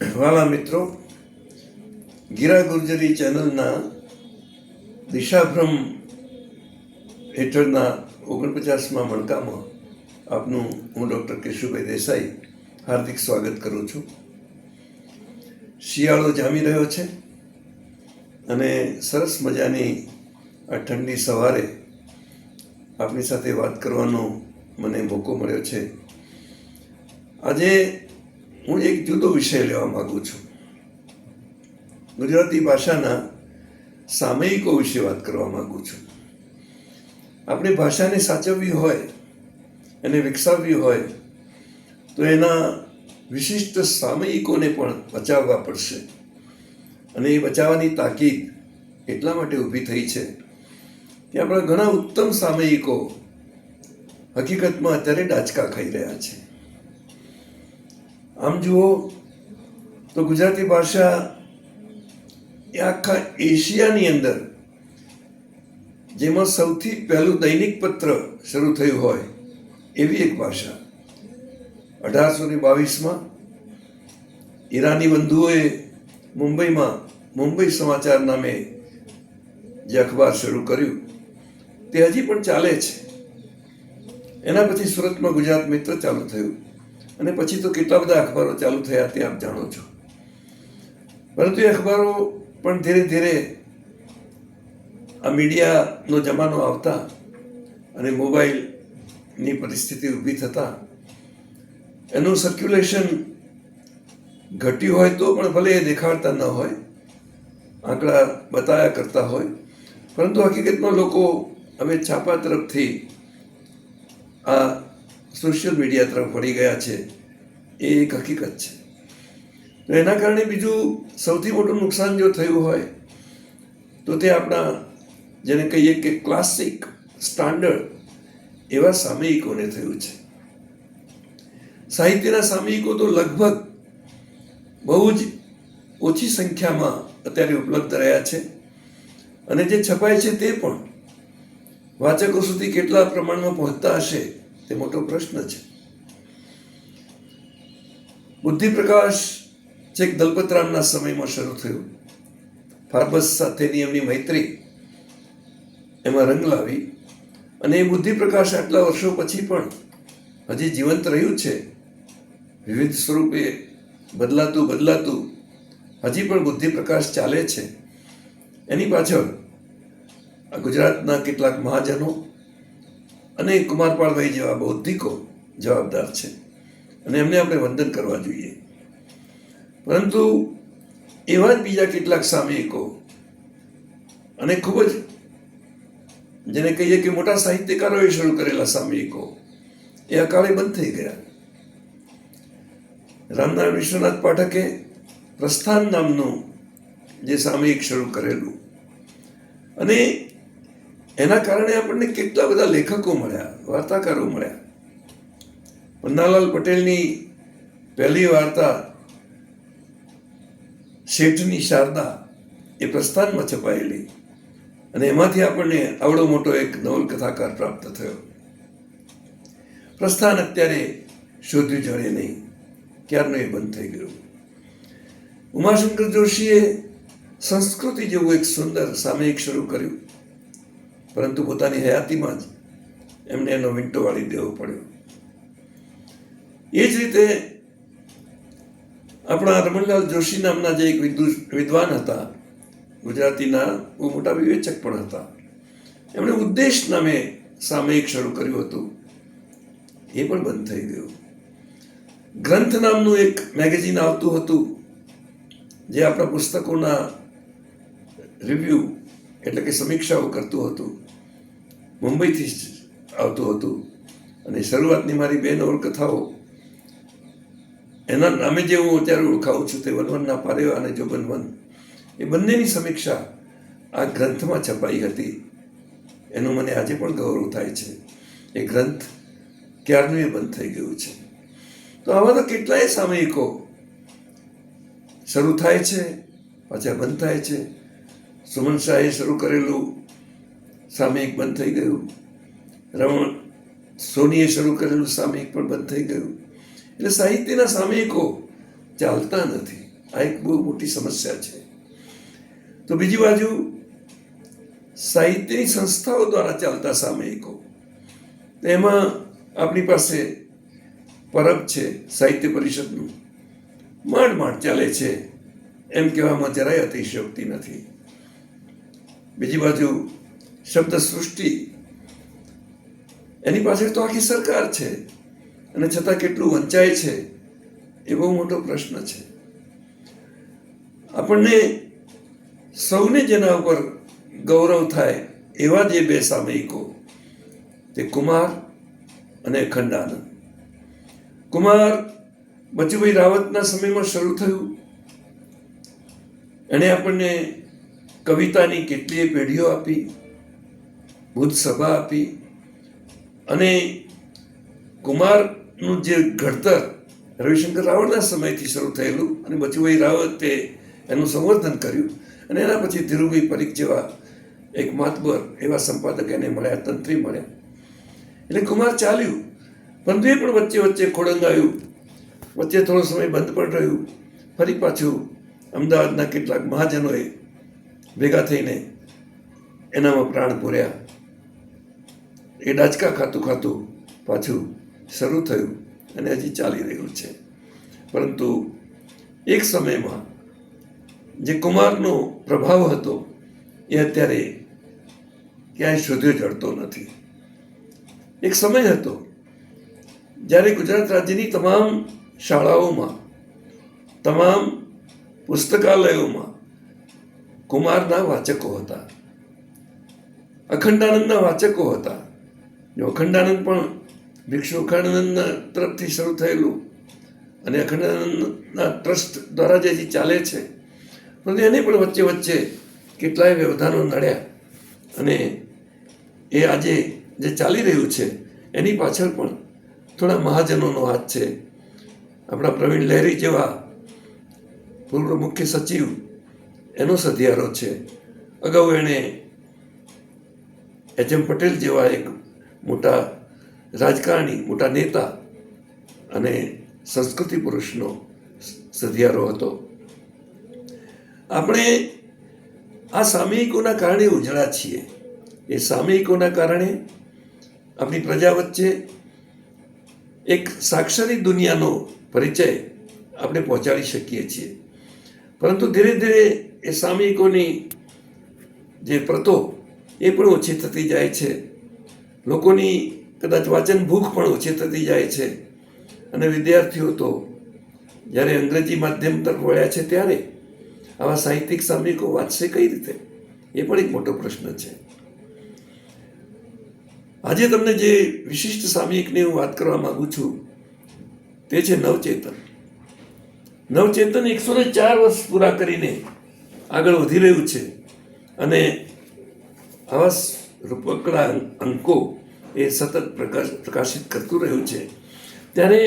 વાલા મિત્રો, ગીરા ગુર્જરી ચેનલના દિશાભ્રમ હેઠળના ઓગણપચાસમાં મણકામાં આપનું હું ડૉક્ટર કેશુભાઈ દેસાઈ હાર્દિક સ્વાગત કરું છું. શિયાળો જામી રહ્યો છે અને સરસ મજાની આ ઠંડી સવારે આપની સાથે વાત કરવાનો મને મોકો મળ્યો છે. આજે હું એક જુદો વિષય લેવા માગું છું. ગુજરાતી ભાષાના સામયિકો વિશે વાત કરવા માગું છું. આપણે ભાષાને સાચવવી હોય, એને વિકસાવવી હોય, તો એના વિશિષ્ટ સામયિકોને પણ બચાવવા પડશે. અને એ બચાવવાની તાકીદ એટલા માટે ઊભી થઈ છે કે આપણા ઘણા ઉત્તમ સામયિકો હકીકતમાં અત્યારે ડાચકા ખાઈ રહ્યા છે. આમ જુઓ તો ગુજરાતી ભાષા એ આખા એશિયાની અંદર જેમાં સૌથી પહેલું દૈનિક પત્ર શરૂ થયું હોય એવી એક ભાષા. અઢારસો ને બાવીસમાં ઈરાની બંધુઓએ મુંબઈમાં મુંબઈ સમાચાર નામે જે અખબાર શરૂ કર્યું તે હજી પણ ચાલે છે. એના પછી સુરતમાં ગુજરાત મિત્ર ચાલુ થયું. અને પછી તો કેટલા બધા અખબારો ચાલુ થયા તે આપ જાણો છો. પરંતુ એ અખબારો પણ ધીરે ધીરે આ મીડિયાનો જમાનો આવતા અને મોબાઈલની પરિસ્થિતિ ઊભી થતાં એનું સર્ક્યુલેશન ઘટ્યું હોય તો પણ ભલે એ દેખાડતા ન હોય, આંકડા બતાવ્યા કરતા હોય, પરંતુ હકીકતમાં લોકો હવે છાપા તરફથી આ સોશિયલ મીડિયા તરફ વળી ગયા છે, એ એક હકીકત છે. તો એના કારણે બીજું સૌથી મોટું નુકસાન જો થયું હોય, તો તે આપણા, જેને કહીએ કે ક્લાસિક સ્ટાન્ડર્ડ એવા સામયિકોને થયું છે. સાહિત્યના સામયિકો તો લગભગ બહુ જ ઓછી સંખ્યામાં અત્યારે ઉપલબ્ધ રહ્યા છે અને જે છપાય છે તે પણ વાચકો સુધી કેટલા પ્રમાણમાં પહોંચતા હશે તે મોટો પ્રશ્ન છે. બુદ્ધિપ્રકાશ છેક દલપતરામના સમયમાં શરૂ થયું. ફાર્બસ સાથેની એમની મૈત્રી એમાં રંગ લાવી અને એ બુદ્ધિપ્રકાશ આટલા વર્ષો પછી પણ હજી જીવંત રહ્યું છે. વિવિધ સ્વરૂપે બદલાતું બદલાતું હજી પણ બુદ્ધિપ્રકાશ ચાલે છે. એની પાછળ આ ગુજરાતના કેટલાક મહાજનો અને કુમારપાળભાઈ જેવા બૌદ્ધિકો જવાબદાર છે. અને એમને આપણે વંદન કરવા જોઈએ. પરંતુ એવા જ બીજા કેટલાક સામયિકો અને ખૂબ જ જેને કહીએ કે મોટા સાહિત્યકારોએ શરૂ કરેલા સામયિકો એ અકાળે બંધ થઈ ગયા. રામનારાયણ વિશ્વનાથ પાઠકે પ્રસ્થાન નામનું જે સામયિક શરૂ કરેલું અને એના કારણે આપણને કેટલા બધા લેખકો મળ્યા, વાર્તાકારો મળ્યા. પન્નાલાલ પટેલની પહેલી વાર્તા, શેઠની શારદા, એ પ્રસ્થાનમાં છપાયેલી. અને એમાંથી આપણને આવડો મોટો એક નવલકથાકાર પ્રાપ્ત થયો. પ્રસ્થાન અત્યારે શોધ્યું જડે નહીં, ક્યારનું એ બંધ થઈ ગયું. ઉમાશંકર જોશીએ સંસ્કૃતિ જેવું એક સુંદર સામયિક શરૂ કર્યું. પરંતુ પોતાની હયાતીમાં જ એમને એનો વિંટો વાળી દેવો પડ્યો. એ જ રીતે આપણા રમણલાલ જોશી નામના જે એક વિદ્વાન હતા, ગુજરાતીના બહુ મોટા વિવેચક પણ હતા. એમણે ઉદ્દેશ નામે સામયિક શરૂ કર્યું હતું. એ પણ બંધ થઈ ગયું. ગ્રંથ નામનું એક મેગેઝિન આવતું હતું, જે આપણા પુસ્તકોના રિવ્યૂ એટલે કે સમીક્ષાઓ કરતું હતું. મુંબઈથી આવતું હતું. અને શરૂઆતની મારી બે નવલકથાઓ એના નામે જે હું અત્યારે ઓળખાવું છું તે વનવનના પારેવા અને જોબન એ બંનેની સમીક્ષા આ ગ્રંથમાં છપાઈ હતી. એનું મને આજે પણ ગૌરવ થાય છે. એ ગ્રંથ ક્યારનું એ બંધ થઈ ગયું છે? તો આવા તો કેટલાય સામયિકો શરૂ થાય છે, પાછા બંધ થાય છે. સુમન શાહે શરૂ કરેલું સામયિક બંધ થઈ ગયું. રમણ સોનીએ શરૂ કરેલું સામયિક પણ બંધ થઈ ગયું. એટલે સાહિત્યના સામયિકો ચાલતા નથી. આ એક બહુ મોટી સમસ્યા છે. તો બીજી બાજુ સાહિત્યની સંસ્થાઓ દ્વારા ચાલતા સામયિકો. એમાં આપણી પાસે પરબ છે, સાહિત્ય પરિષદનું. માંડ માંડ ચાલે છે. એમ કહેવામાં જરાય અતિશયોક્તિ નથી. બીજી બાજુ શબ્દ સૃષ્ટિ એની પાછળ તો આખી સરકાર છે. અને છતાં કેટલું વંચાય છે એ બહુ મોટો પ્રશ્ન છે. આપણને સૌને જેના ઉપર ગૌરવ થાય એવા જે બે સામયિકો, તે કુમાર અને અખંડાનંદ કુમાર બચુભાઈ રાવતના સમયમાં શરૂ થયું. એણે આપણને કવિતાની કેટલીય પેઢીઓ આપી. બુદ્ધ સભા આપી અને કુમારનું જે ઘડતર રવિશંકર રાવળના સમયથી શરૂ થયેલું અને બચુભાઈ રાવતે એનું સંવર્ધન કર્યું અને એના પછી ધીરુભાઈ પરીખ જેવા એક માતબર એવા સંપાદક એને મળ્યા, તંત્રી મળ્યા. એટલે કુમાર ચાલ્યું પરંતુ એ પણ વચ્ચે વચ્ચે ખોડંગાયું વચ્ચે થોડો સમય બંધ પણ રહ્યું. ફરી પાછું અમદાવાદના કેટલાક મહાજનોએ ભેગા થઈને એનામાં પ્રાણ પૂર્યા એ ડાચકા ખાતું ખાતું પાછું શરૂ થયું અને હજી ચાલી રહ્યું છે. પરંતુ એક સમયમાં જે કુમારનો પ્રભાવ હતો એ અત્યારે ક્યાંય શોધ્યો જડતો નથી. એક સમય હતો જ્યારે ગુજરાત રાજ્યની તમામ શાળાઓમાં, તમામ પુસ્તકાલયોમાં કુમારના વાચકો હતા. અખંડાનંદના વાચકો હતા. જો અખંડાનંદ પણ ભિક્ષુ અખંડાનંદના તરફથી શરૂ થયેલું અને અખંડાનંદના ટ્રસ્ટ દ્વારા જે ચાલે છે, પરંતુ એને પણ વચ્ચે વચ્ચે કેટલાય વ્યવધાનો નડ્યા અને એ આજે જે ચાલી રહ્યું છે, એની પાછળ પણ થોડા મહાજનોનો હાથ છે. આપણા પ્રવીણ લહેરી જેવા પૂર્વ મુખ્ય સચિવ એનો સધિયારો છે. અગાઉ એણે એચ એમ પટેલ જેવા એક મોટા રાજકારણી, મોટા નેતા અને સંસ્કૃતિ પુરુષનો સધિયારો હતો. આપણે આ સામયિકોના કારણે ઉજળા છીએ. એ સામયિકોના કારણે આપણી પ્રજા વચ્ચે એક સાક્ષરી દુનિયાનો પરિચય આપણે પહોંચાડી શકીએ છીએ. પરંતુ ધીરે ધીરે એ સામયિકોની જે પ્રતો એ પણ ઓછી થતી જાય છે. લોકોની કદાચ વાંચન ભૂખ પણ ઓછી થતી જાય છે. અને વિદ્યાર્થીઓ તો જ્યારે અંગ્રેજી માધ્યમ તરફ વળ્યા છે ત્યારે આવા સાહિત્યિક સામયિકો વાંચશે કઈ રીતે? એ પણ એક મોટો પ્રશ્ન છે. આજે તમને જે વિશિષ્ટ સામયિકની હું વાત કરવા માંગુ છું, તે છે નવચેતન. નવચેતન એકસો ને ચાર વર્ષ પૂરા કરીને આગળ વધી રહ્યું છે. અને આવા રૂપકડા અંકો એ સતત પ્રકાશ પ્રકાશિત કરતું રહ્યું છે. ત્યારે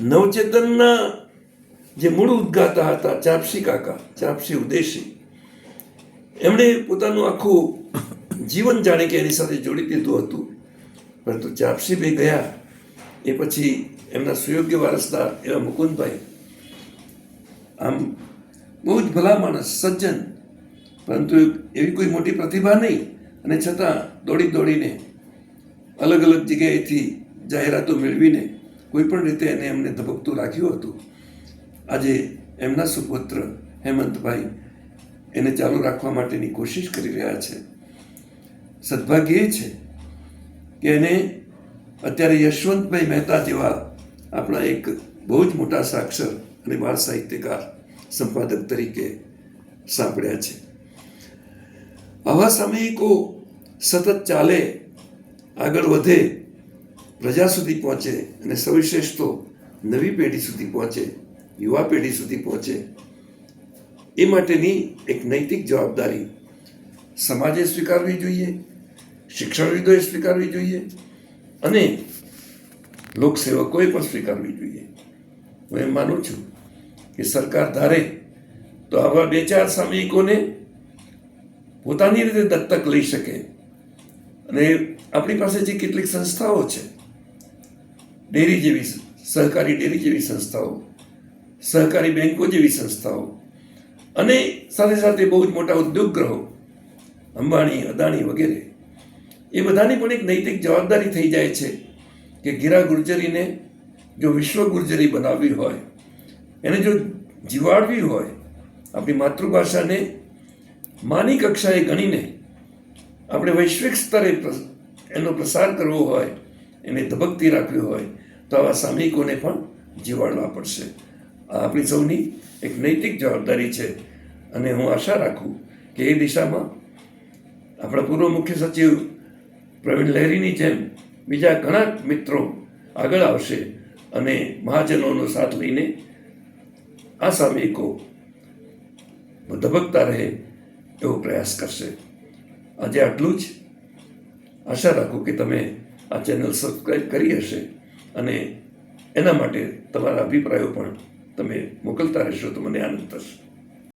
નવચેતનના જે મૂળ ઉદ્ગાતા હતા, ચાપસી કાકા, ચાપસી ઉદેશી, એમણે પોતાનું આખું જીવન જાણે કે એની સાથે જોડી દીધું હતું. પરંતુ ચાપસીભાઈ ગયા, એ પછી એમના સુયોગ્ય વારસદાર એવા મુકુંદભાઈ, આમ બહુ જ ભલા માણસ, સજ્જન, પરંતુ એવી કોઈ મોટી પ્રતિભા નહીં. અને છતાં દોડી દોડીને અલગ અલગ જગ્યાએથી જાહેરાતો મેળવીને કોઈપણ રીતે એને એમને ધબકતું રાખ્યું હતું. આજે એમના સુપુત્ર હેમંતભાઈ એને ચાલુ રાખવા માટેની કોશિશ કરી રહ્યા છે. સદભાગ્ય એ છે કે એને અત્યારે યશવંતભાઈ મહેતા જેવા આપણા એક બહુ જ મોટા સાક્ષર અને બાળ સાહિત્યકાર સંપાદક તરીકે સાંભળ્યા છે. આવા સામયિકો સતત ચાલે, આગળ વધે, પ્રજા સુધી પહોંચે અને સવિશેષ નવી પેઢી સુધી પહોંચે, યુવા પેઢી સુધી પહોંચે. એ માટેની એક નૈતિક જવાબદારી સમાજે સ્વીકારવી જોઈએ, શિક્ષણવિદોએ સ્વીકારવી જોઈએ અને લોકસેવકોએ પણ સ્વીકારવી જોઈએ. હું એમ માનું છું કે સરકાર ધારે તો આવા બે ચાર સામયિકોને પોતાની રીતે દત્તક લઈ શકે. અને આપણી પાસે જે કેટલીક સંસ્થાઓ છે, ડેરી જેવી સહકારી ડેરી જેવી સંસ્થાઓ, સહકારી બેન્કો જેવી સંસ્થાઓ, અને સાથે સાથે બહુ જ મોટા ઉદ્યોગ ગ્રહો, અંબાણી, અદાણી વગેરે, એ બધાની પણ એક નૈતિક જવાબદારી થઈ જાય છે કે ગીરા ગુર્જરીને જો વિશ્વ ગુર્જરી બનાવવી હોય, એને જો જીવાડવી હોય, આપણી માતૃભાષાને માની કક્ષાએ ગણીને આપણે વૈશ્વિક સ્તરે એનો પ્રસાર કરવો હોય, એને ધબકતી રાખવી હોય, તો આવા સામયિકોને પણ જીવાડવા પડશે. આ આપણી સૌની એક નૈતિક જવાબદારી છે અને હું આશા રાખું કે એ દિશામાં આપણા પૂર્વ મુખ્ય સચિવ પ્રવીણ લહેરીની જેમ બીજા ઘણા મિત્રો આગળ આવશે અને મહાજનોનો સાથ લઈને આ સામયિકો ધબકતા રહે એવો પ્રયાસ કરશે. આજે આટલું જ. આશા રાખું કે તમે આ ચેનલ સબસ્ક્રાઈબ કરી હશે અને એના માટે તમારા અભિપ્રાયો પણ તમે મોકલતા રહેશો તો મને આનંદ થશે.